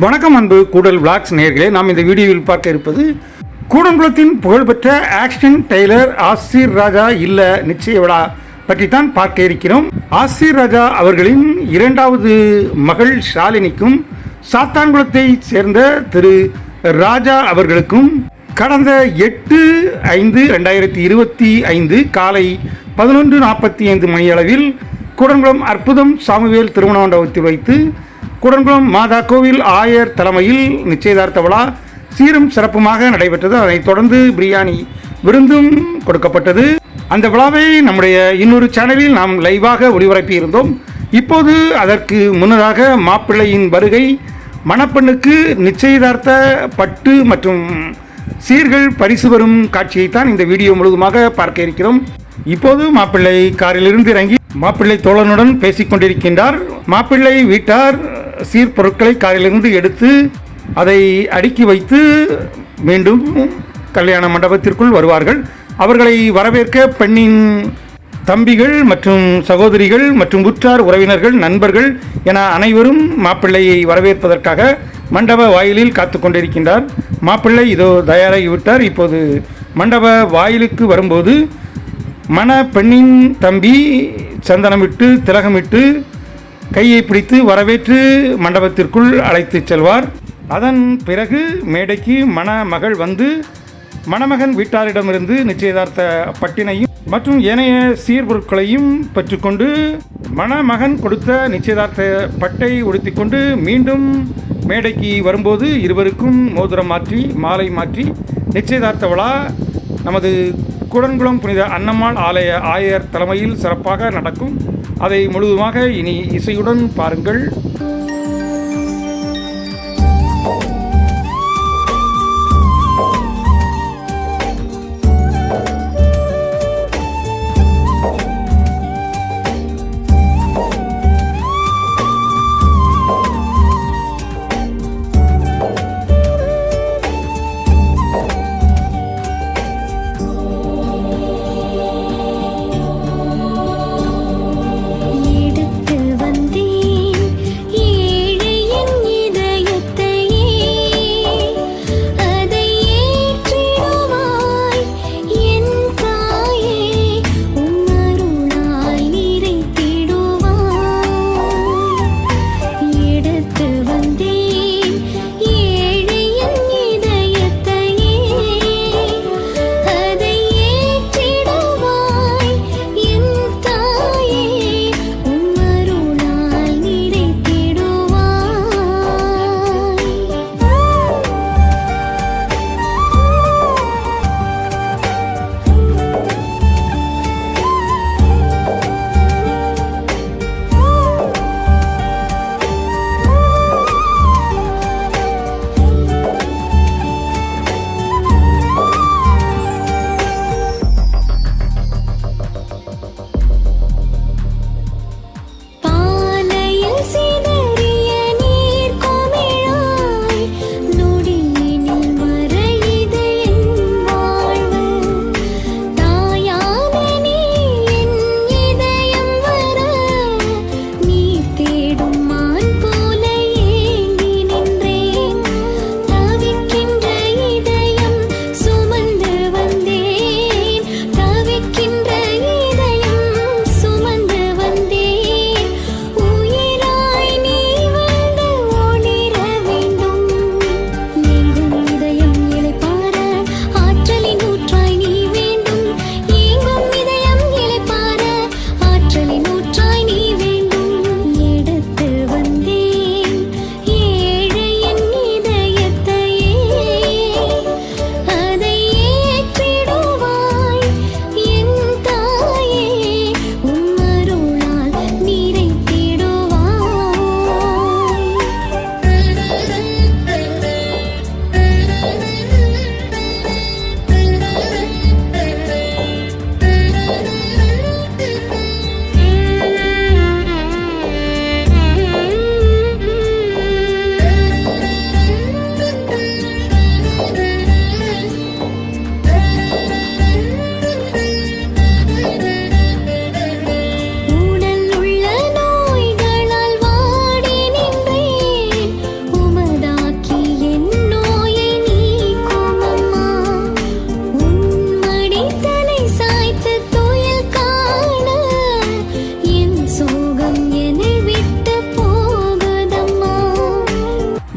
வணக்கம் அன்பு கூடல் விளாக்ஸ் நேர்களே நாம் இந்த வீடியோவில் பார்க்க இருப்பது கூடங்குளத்தின் புகழ்பெற்ற ஆக்ஷன் டெய்லர் ஆசிர் ராஜா இல்ல நிச்சய விழா பற்றி தான் பார்க்க இருக்கிறோம். ஆசிர் ராஜா அவர்களின் இரண்டாவது மகள் ஷாலினிக்கும் சாத்தான்குளத்தை சேர்ந்த திரு ராஜா அவர்களுக்கும் கடந்த எட்டு ஐந்து ரெண்டாயிரத்தி இருபத்தி ஐந்து காலை பதினொன்று நாற்பத்தி ஐந்து மணியளவில் கூடங்குளம் அற்புதம் சாமுவேல் திருமண மண்டபத்தில் வைத்து குடன்குளம் மாதா கோவில் ஆயர் தலைமையில் நிச்சயதார்த்த விழா சீரும் சிறப்புமாக நடைபெற்றது. அதைத் தொடர்ந்து பிரியாணி விருந்தும் கொடுக்கப்பட்டது. அந்த விழாவை நம்முடைய இன்னொரு சேனலில் நாம் லைவாக ஒளிபரப்பி இருந்தோம். இப்போது அதற்கு முன்னதாக மாப்பிள்ளையின் வருகை மணப்பெண்ணுக்கு நிச்சயதார்த்த பட்டு மற்றும் சீர்கள் பரிசு வரும் காட்சியைத்தான் இந்த வீடியோ முழுவதுமாக பார்க்க இருக்கிறோம். இப்போது மாப்பிள்ளை காரிலிருந்து இறங்கி மாப்பிள்ளை தோழனுடன் பேசிக் கொண்டிருக்கின்றார் மாப்பிள்ளை வீட்டார் சீர்பொருட்களை காரிலிருந்து எடுத்து அதை அடுக்கி வைத்து மீண்டும் கல்யாண மண்டபத்திற்குள் வருவார்கள். அவர்களை வரவேற்க பெண்ணின் தம்பிகள் மற்றும் சகோதரிகள் மற்றும் உற்றார் உறவினர்கள் நண்பர்கள் என அனைவரும் மாப்பிள்ளையை வரவேற்பதற்காக மண்டப வாயிலில் காத்து கொண்டிருக்கின்றார். மாப்பிள்ளை இதோ தயாராகிவிட்டார் இப்போது மண்டப வாயிலுக்கு வரும்போது மண பெண்ணின் தம்பி சந்தனமிட்டு திலகமிட்டு கையை பிடித்து வரவேற்று மண்டபத்திற்குள் அழைத்துச் செல்வார். அதன் பிறகு மேடைக்கு மணமகள் வந்து மணமகன் வீட்டாரிடமிருந்து நிச்சயதார்த்த பட்டினையும் மற்றும் ஏனைய சீர்பொருட்களையும் பெற்றுக்கொண்டு மணமகன் கொடுத்த நிச்சயதார்த்த பட்டை உடுத்திக்கொண்டு மீண்டும் மேடைக்கு வரும்போது இருவருக்கும் மோதிரம் மாற்றி மாலை மாற்றி நிச்சயதார்த்த விழா நமது குடன்குளம் புனித அன்னம்மாள் ஆலய ஆயர் தலைமையில் சிறப்பாக நடக்கும். அதை முழுவதுமாக இனி இசையுடன் பாருங்கள்.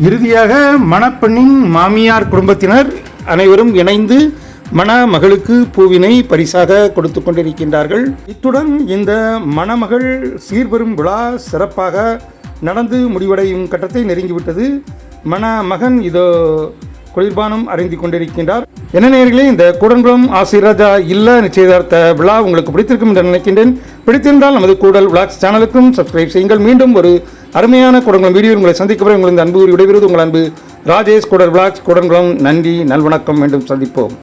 இறுதியாக மணப்பெண்ணின் மாமியார் குடும்பத்தினர் அனைவரும் இணைந்து மணமகளுக்கு பூவினை பரிசாக கொடுத்து கொண்டிருக்கின்றார்கள். இத்துடன் இந்த மணமகள் சீர்வரும் விழா சிறப்பாக நடந்து முடிவடையும் கட்டத்தை நெருங்கிவிட்டது. மணமகன் இதோ குளிர்பானம் அறிந்து கொண்டிருக்கின்றார். என்ன நேர்களே இந்த கூடன்குளம் ஆசீர்ராஜா இல்ல நிச்சயதார்த்த விழா உங்களுக்கு பிடித்திருக்கும் என்று நினைக்கின்றேன். பிடித்திருந்தால் நமது கூடல் விளாக்ஸ் சேனலுக்கும் சப்ஸ்கிரைப் செய்யுங்கள். மீண்டும் ஒரு அருமையான கூடங்குளம். வீடியோ உங்களை சந்திக்க உங்களது அன்பு விடைபெறுவது உங்கள் அன்பு. ராஜேஷ் குடர் விளாக்ஸ் குடங்குளம். நன்றி நல்வணக்கம். மீண்டும் சந்திப்போம்.